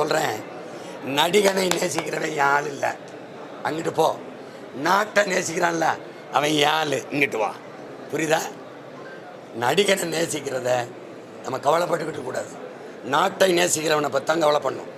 சொல்கிறேன் நடிகனை நேசிக்கிறவன் யாழ் இல்லை. அங்கிட்டு போ. நாட்டை நேசிக்கிறான்ல அவன் யாழ் இங்கிட்டு வா. புரியுதா? நடிகனை நேசிக்கிறத நம்ம கவலைப்பட்டுக்கிட்டு கூடாது. நாட்டை நேசிக்கிறவனை பற்றி தான் கவலை பண்ணும்.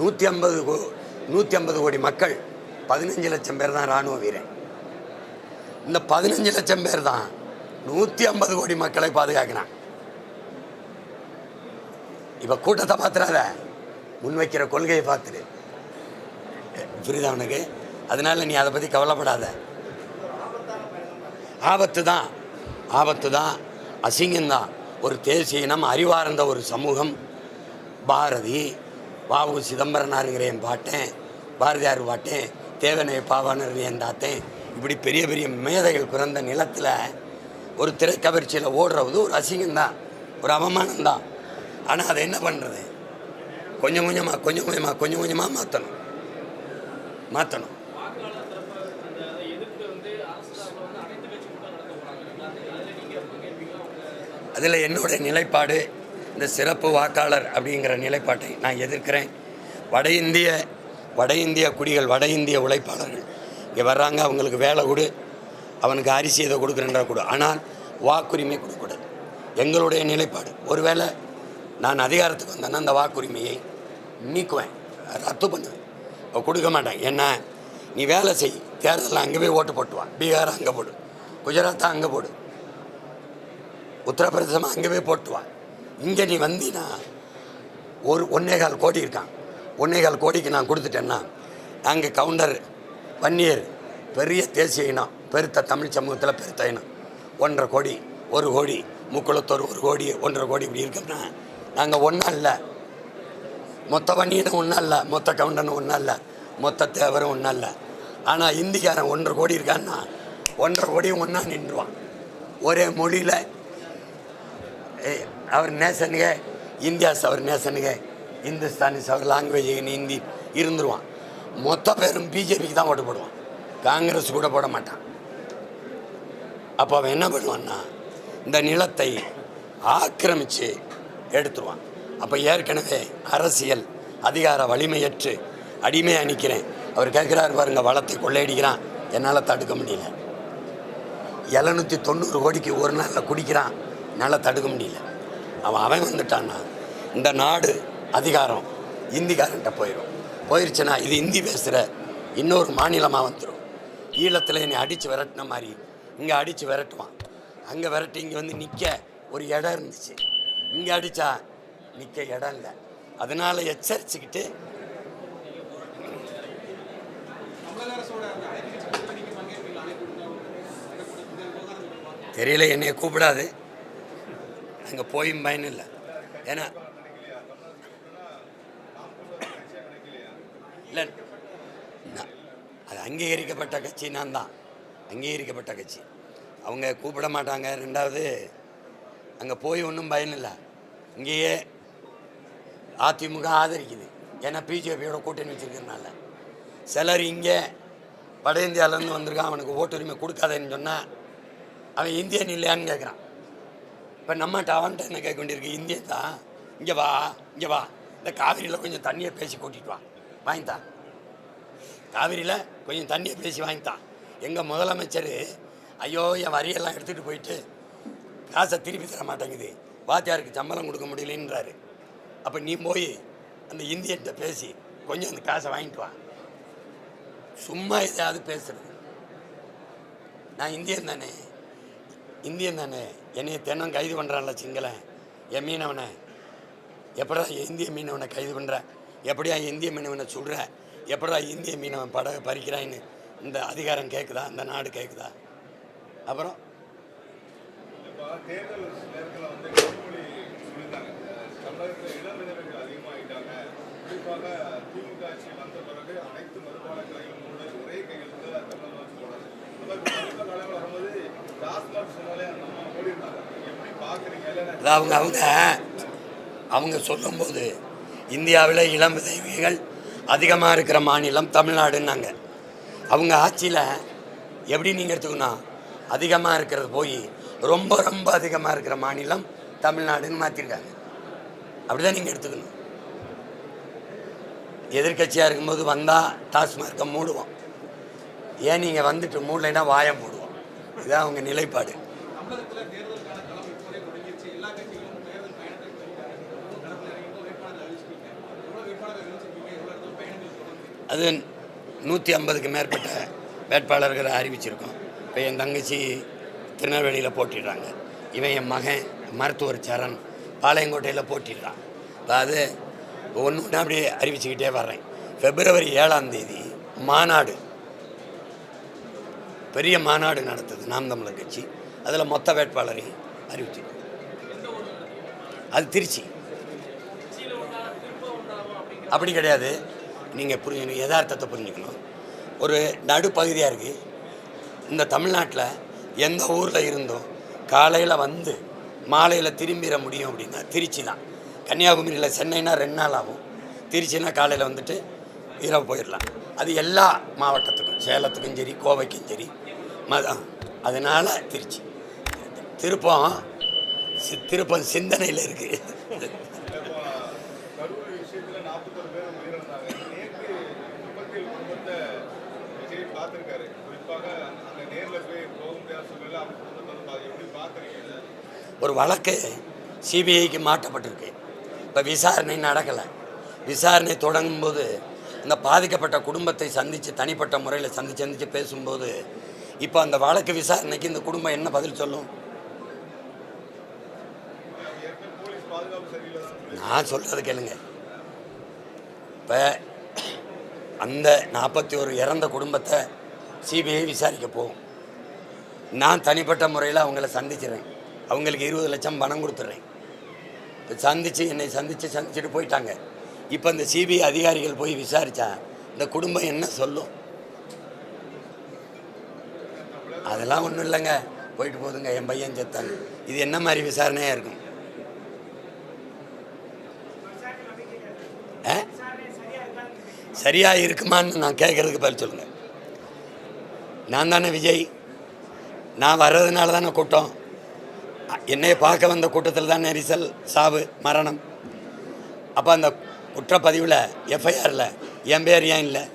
நூற்றி ஐம்பது கோ நூற்றி ஐம்பது கோடி மக்கள் பதினஞ்சு லட்சம் பேர் தான் இராணுவ வீரன் இந்த பதினஞ்சு லட்சம் பேர் தான் நூற்றி ஐம்பது கோடி மக்களை பாதுகாக்கிறான். இப்போ கூட்டத்தை பார்த்துறாத. முன்வைக்கிற கொள்கையை பார்த்துரு புரியுதா உனக்கு? அதனால நீ அதை பற்றி கவலைப்படாத. ஆபத்து தான். ஆபத்து தான். அசிங்கம்தான் ஒரு தேசிய இனம் அறிவார்ந்த ஒரு சமூகம். பாரதி வாவு சிதம்பரனாருங்கிற என் பாட்டேன். பாரதியார் பாட்டேன். தேவனை பாவானர் என் தாத்தேன். இப்படி பெரிய பெரிய மேதைகள் பிறந்த நிலத்தில் ஒரு திரைக்கவர்ச்சியில் ஓடுறது ஒரு அசிங்கம்தான் ஒரு அவமானம்தான் ஆனால் அதை என்ன பண்ணுறது கொஞ்சம் கொஞ்சமாக கொஞ்சம் கொஞ்சமாக கொஞ்சம் கொஞ்சமாக மாற்றணும் மாற்றணும் அதில் என்னுடைய நிலைப்பாடு இந்த சிறப்பு வாக்காளர் அப்படிங்கிற நிலைப்பாட்டை நான் எதிர்க்கிறேன். வட இந்திய வட இந்திய குடிகள் வட இந்திய உழைப்பாளர்கள் இங்கே வர்றாங்க அவங்களுக்கு வேலை கொடு அவனுக்கு அரிசி இதை கொடுக்குறேன்றா கொடு. ஆனால் வாக்குரிமை கொடுக்கக்கூடாது. எங்களுடைய நிலைப்பாடு. ஒருவேளை நான் அதிகாரத்துக்கு வந்தேன்னா அந்த வாக்குரிமையை நீக்குவேன் ரத்து பண்ணுவேன். கொடுக்க மாட்டேன் என்ன? நீ வேலை செய். தேர்தலில் அங்கே போய் ஓட்டு போட்டுவான் பீகார் அங்கே போடு. குஜராத்தை அங்கே போடு. உத்தரப்பிரதேசமாக அங்கே போய் போட்டு வா இங்கே நீ வந்தீன்னா ஒரு ஒன்னே கால் கோடி இருக்கான். ஒன்னே கால் கோடிக்கு நான் கொடுத்துட்டேன்னா அங்கே கவுண்டர் வன்னியர் பெரிய தேசிய இனம் பெருத்த தமிழ் சமூகத்தில் பெருத்த இனம். ஒன்றரை கோடி ஒரு கோடி முக்குளத்தூர் ஒரு கோடி ஒன்றரை கோடி இப்படி இருக்குன்னா நாங்கள் ஒன்றா இல்லை மொத்த வன்னியனும் ஒன்றும் இல்லை மொத்த கவுண்டனும் ஒன்றும் இல்லை மொத்த தேவரும் ஒன்றும் இல்லை ஆனால் இந்திக்காரன் ஒன்றரை கோடி இருக்கான்னா ஒன்றரை கோடியும் ஒன்றா நின்றுவான். ஒரே மொழியில் அவர் நேசனுக இந்தியாஸ் அவர் நேசனுங்க இந்துஸ்தானிஸ் அவர் லாங்குவேஜ் ஹிந்தி இருந்துருவான். மொத்த பேரும் பிஜேபிக்கு தான் ஓட்டு போடுவான். காங்கிரஸ் கூட போட மாட்டான். அப்போ அவன் என்ன பண்ணுவான்னா இந்த நிலத்தை ஆக்கிரமித்து எடுத்துருவான் அப்போ ஏற்கனவே அரசியல் அதிகார வலிமையற்று அடிமையாக நிற்கிறேன் அவர் கேட்குறாரு பாருங்க வளத்தை கொள்ளையடிக்கிறான். என்னால் தடுக்க முடியல. எழுநூற்றி தொண்ணூறு கோடிக்கு ஒரு நாளில் குடிக்கிறான். என்னால் தடுக்க முடியல. அவன் அவன் வந்துட்டான்னா இந்த நாடு அதிகாரம் இந்திக்காரன்ட்ட போயிடும் போயிருச்சுன்னா இது இந்தி பேசுகிற இன்னொரு மாநிலமாக வந்துடும் ஈழத்தில் என்னை அடித்து விரட்டின மாதிரி இங்கே அடித்து விரட்டுவான். அங்கே விரட்டி இங்கே வந்து நிற்க ஒரு இடம் இருந்துச்சு. இங்கே அடித்தா நிற்க இடம் இல்லை. அதனால் எச்சரிச்சுக்கிட்டு தெரியல என்னைய கூப்பிடாது. அங்கே போயும் பயன் இல்லை. ஏன்னா இல்லை நான் அது அங்கீகரிக்கப்பட்ட கட்சி நான் தான் அங்கீகரிக்கப்பட்ட கட்சி. அவங்க கூப்பிட மாட்டாங்க. ரெண்டாவது அங்கே போய் ஒன்றும் பயன் இல்லை. இங்கேயே அதிமுக ஆதரிக்குது. ஏன்னா பிஜேபியோட கூட்டணி வச்சிருக்கிறதுனால. சிலர் இங்கே வட இந்தியாவிலேருந்து வந்திருக்கான். அவனுக்கு ஓட்டுரிமை கொடுக்காதேன்னு சொன்னால் அவன் இந்தியன் இல்லையான்னு கேட்குறான் இப்போ நம்மகிட்ட அவன்கிட்ட என்ன கேட்க வேண்டியிருக்கு? இந்தியன் தான். இங்கே வா இங்கே வா. இந்த காவிரியில் கொஞ்சம் தண்ணியை பேசி கூட்டிகிட்டு வா. வாங்கித்தான் காவிரியில் கொஞ்சம் தண்ணியை பேசி வாங்கித்தான் எங்கள் முதலமைச்சர் ஐயோ என் வரியெல்லாம் எடுத்துகிட்டு போயிட்டு காசை திருப்பி தர மாட்டேங்குது. வாத்தியாருக்கு சம்பளம் கொடுக்க முடியலன்றாரு. அப்போ நீ போய் அந்த இந்தியன்கிட்ட பேசி கொஞ்சம் அந்த காசை வாங்கிட்டு வா. சும்மா எதையாவது பேசுறது. நான் இந்தியன் தானே. இந்தியன் தானே. என்னைய தினம் கைது பண்ணுறான்ல சிங்களன். என் மீனவனை. எப்படா இந்திய மீனவனை கைது பண்ணுற எப்படியா இந்திய மீனவனை சொல்கிற எப்படா இந்திய மீனவன் படகை பறிக்கிறான்னு இந்த அதிகாரம் கேட்குதா இந்த நாடு கேட்குதா அப்புறம் தேர்தல் நேரத்தில் வந்து கனிமொழி சொல்லியிருந்தாங்க. தமிழகத்தில் அதிகமாகிட்டாங்க குறிப்பாக திமுக ஆட்சி வந்த பிறகு அனைத்து மூட ஒரே கையெழுத்து தமிழக ஆட்சி காலம் வரும்போது டாஸ்மாக் சொன்னாலே எப்படி பார்க்குறீங்க அவங்க அவங்க அவங்க சொல்லும்போது இந்தியாவில் இளம் விதவைகள் அதிகமாக இருக்கிற மாநிலம் தமிழ்நாடுன்னாங்க. அவங்க ஆட்சியில் எப்படி நீங்கள் எடுத்துக்கணும்? அதிகமாக இருக்கிறது போய் ரொம்ப ரொம்ப அதிகமாக இருக்கிற மாநிலம் தமிழ்நாடுன்னு மாற்றிருக்காங்க அப்படி தான் நீங்கள் எடுத்துக்கணும். எதிர்க்கட்சியாக இருக்கும்போது வந்தால் டாஸ்மார்க்கை மூடுவோம். ஏன் நீங்கள் வந்துட்டு மூடலைன்னா வாயை மூடுவோம் இதுதான் அவங்க நிலைப்பாடு. அது நூற்றி ஐம்பதுக்கு மேற்பட்ட வேட்பாளர்களை அறிவிச்சிருக்கோம். இப்போ என் தங்கச்சி திருநெல்வேலியில் போட்டிடுறாங்க. இவன் என் மகன் மருத்துவர் சரண் பாளையங்கோட்டையில் போட்டிடுறான். இப்போ அது ஒன்று ஒன்று அப்படியே அறிவிச்சுக்கிட்டே வர்றேன். பிப்ரவரி ஏழாம் தேதி மாநாடு. பெரிய மாநாடு நடத்துது நாம் தமிழர் கட்சி. அதில் மொத்த வேட்பாளரையும் அறிவிச்சு. அது திருச்சி. அப்படி கிடையாது. நீங்கள் புரிஞ்சு யதார்த்தத்தை புரிஞ்சுக்கணும். ஒரு நடுப்பகுதியாக இருக்குது இந்த தமிழ்நாட்டில் எந்த ஊரில் இருந்தோம். காலையில் வந்து மாலையில் திரும்பிட முடியும் அப்படின்னா திருச்சி தான். கன்னியாகுமரியில் சென்னைனா ரெண்டு நாள் ஆகும். திருச்சினா காலையில் வந்துட்டு இரவு போயிடலாம் அது எல்லா மாவட்டத்துக்கும் சேலத்துக்கும் சரி கோவைக்கும் சரி. மதம் அதனால் திருச்சி. திருப்பம் சி- திருப்பம் சிந்தனையில் இருக்குது நாற்பத்தொரு பேர் ஒரு வழக்கு சிபிஐக்கு மாற்றப்பட்டிருக்கு. இப்போ விசாரணை நடக்கலை. விசாரணை தொடங்கும்போது இந்த பாதிக்கப்பட்ட குடும்பத்தை சந்தித்து தனிப்பட்ட முறையில் சந்திச்சு சந்தித்து பேசும்போது இப்போ அந்த வழக்கு விசாரணைக்கு இந்த குடும்பம் என்ன பதில் சொல்லும்? நான் சொல்கிறது கேளுங்க. இப்போ அந்த நாற்பத்தி ஒரு இறந்த குடும்பத்தை சிபிஐ விசாரிக்க போகும். நான் தனிப்பட்ட முறையில் அவங்கள சந்திச்சிடுறேன் அவங்களுக்கு இருபது லட்சம் பணம் கொடுத்துட்றேன் இப்போ சந்தித்து என்னை சந்தித்து சந்திச்சுட்டு போயிட்டாங்க. இப்போ இந்த சிபிஐ அதிகாரிகள் போய் விசாரித்தா இந்த குடும்பம் என்ன சொல்லும்? அதெல்லாம் ஒன்றும் இல்லைங்க. போயிட்டு போதுங்க என் பையன் செத்தாங்க இது என்ன மாதிரி விசாரணையாக இருக்கும்? ஆ? சரியாக இருக்குமான்னு நான் கேட்குறதுக்கு பதில் சொல்லுங்கள் நான் தானே விஜய்? நான் வர்றதுனால தானே கூட்டம். அ- என்னைய பார்க்க வந்த கூட்டத்தில் தான் நெரிசல் சாவு மரணம். அப்போ அந்த குற்றப்பதிவில் எஃப்ஐஆரில் என் பேர் ஏன் இல்லை?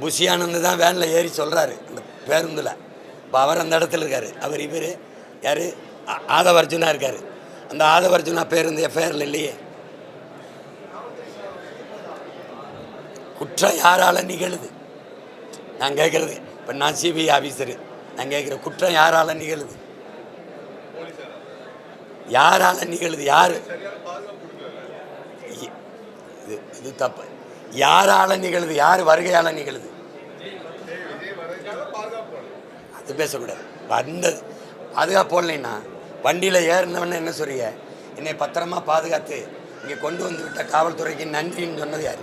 புஷியானந்து தான் வேனில் ஏறி சொல்கிறாரு அந்த பேருந்தில். இப்போ அவர் அந்த இடத்துல இருக்கார். அவர் இவர் யார்? ஆதவ அர்ஜுனா இருக்கார். அந்த ஆதவ அர்ஜுனா பேருந்து எஃப்ஐஆரில் இல்லையே. குற்றம் யாரால் நிகழுது? நான் கேட்குறது. இப்போ நான் சிபிஐ ஆஃபீஸரு நான் கேட்குற குற்றம் யாரால் நிகழுது? யாரால் நிகழுது? யார்? இது இது தப்பு. யாரால் நிகழுது? யார் வருகையால் நிகழுது? அது பேசக்கூடாது. வந்தது. பாதுகாப்பு போடலைன்னா வண்டியில் ஏறினவன என்ன சொல்றிய என்னை பத்திரமா பாதுகாத்து இங்கே கொண்டு வந்து விட்ட காவல்துறைக்கு நன்றின்னு சொன்னது யார்?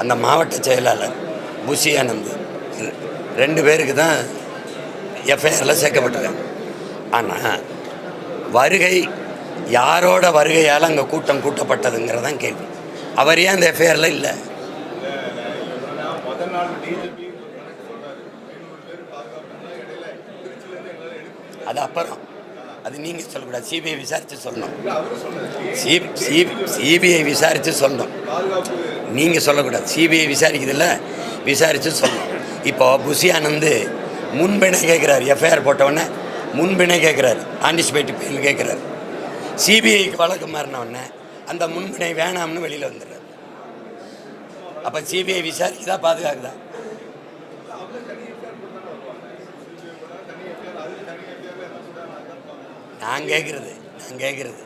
அந்த மாவட்ட செயலாளர் புஷி ஆனந்த். ரெண்டு பேருக்கு தான் எஃப்ஐஆரில் சேர்க்கப்பட்டிருக்காங்க ஆனால் வருகை யாரோட வருகையால் அங்கே கூட்டம் கூட்டப்பட்டதுங்கிறதான் கேள்வி. அவர் ஏன் அந்த எஃப்ஐஆரில் இல்லை? அது அப்புறம். அது நீங்கள் சொல்லக்கூடாது. சிபிஐ விசாரித்து சொல்லணும். சிபிஐ விசாரித்து சொல்லணும். நீங்கள் சொல்லக்கூடாது. சிபிஐ விசாரிக்குதுல்ல? விசாரித்து சொல்லணும் இப்போ புஷி ஆனந்த் முன்பிணை கேட்குறாரு எஃப்ஐஆர் போட்டவொடனே முன்பிணை கேட்குறாரு ஆன்டிசிபேட் பெயில் கேட்குறாரு சிபிஐக்கு வழக்கு மாறினவுடனே அந்த முன்பினை வேணாம்னு வெளியில் வந்துடுறாரு. அப்போ சிபிஐ விசாரிக்குதா பாதுகாக்குதா? நான் கேட்குறது நான் கேட்குறது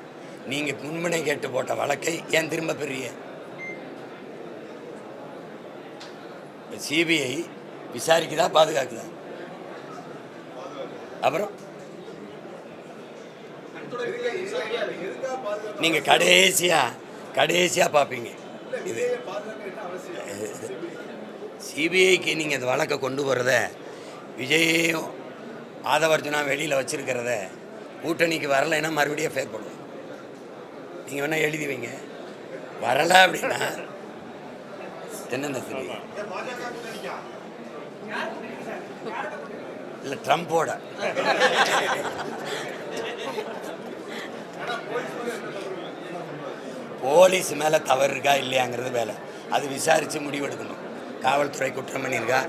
நீங்கள் முன்பினை கேட்டு போட்ட வழக்கை ஏன் திரும்ப பெரிய சிபிஐ விசாரிக்குதா பாதுகாக்குதா? அப்புறம்? நீங்கள் கடைசியாக கடைசியாக பார்ப்பீங்க இது. சிபிஐக்கு நீங்கள் இந்த வழக்கை கொண்டு போகிறத விஜயையும் ஆதவர்ஜுனா வெளியில் வச்சுருக்கிறத கூட்டணிக்கு வரலைன்னா மறுபடியும் ஃபேர் பண்ணுவோம். நீங்கள் வேணால் எழுதி வைங்க. வரலை அப்படின்னா என்னென்ன சரி இல்லை ட்ரம்ப்போட போலீஸ் மேலே தவறு இருக்கா இல்லையாங்கிறது வேலை. அது விசாரித்து முடிவெடுக்கணும். காவல்துறை குற்றம் பண்ணியிருக்கா?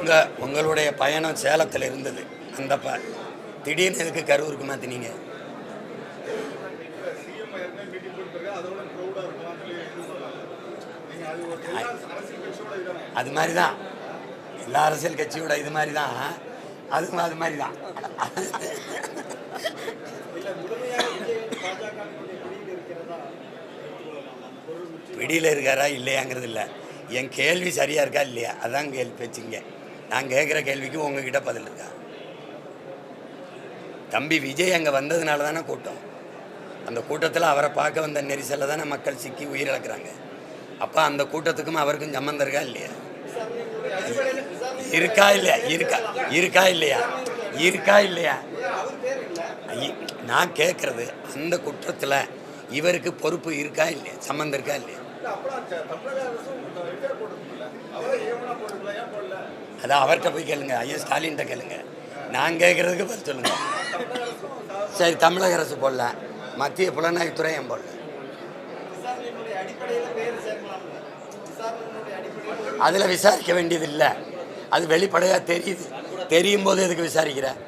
உங்கள் உங்களுடைய பயணம் சேலத்தில் இருந்தது. அந்த ப திடீர்னு எதுக்கு கரூருக்கு மாற்றினீங்க தினீங்க அது அது மாதிரி தான் எல்லா அரசியல் கட்சியோட இது மாதிரி தான் அதுவும் அது மாதிரி தான் பிடியில் இருக்காரா இல்லையாங்கிறது இல்லை. என் கேள்வி சரியாக இருக்கா இல்லையா? அதான் கேள்வி பேச்சுங்க. நான் கேட்குற கேள்விக்கு உங்ககிட்ட பதில் இருக்கா? தம்பி விஜய் அங்கே வந்ததுனால தானே கூட்டம். அந்த கூட்டத்தில் அவரை பார்க்க வந்த நெரிசலில் தானே மக்கள் சிக்கி உயிரிழக்கிறாங்க. அப்போ அந்த கூட்டத்துக்கும் அவருக்கும் சம்மந்தம் இருக்கா இல்லையா? இருக்கா இல்லையா? இருக்கா இருக்கா இல்லையா? இருக்கா இல்லையா? நான் கேட்குறது அந்த குற்றத்தில் இவருக்கு பொறுப்பு இருக்கா இல்லையா? சம்மந்தம் இருக்கா இல்லையா? அதான் அவர்கிட்ட போய் கேளுங்க. ஐயா ஸ்டாலின்கிட்ட கேளுங்க. நான் கேட்குறதுக்கு பதில் சொல்லுங்கள் சரி தமிழக அரசு போடல. மத்திய புலனாய்வுத்துறை ஏன் போடல? அதில் விசாரிக்க வேண்டியது இல்லை அது வெளிப்படையாக தெரியுது. தெரியும் போது எதுக்கு விசாரிக்கிறேன்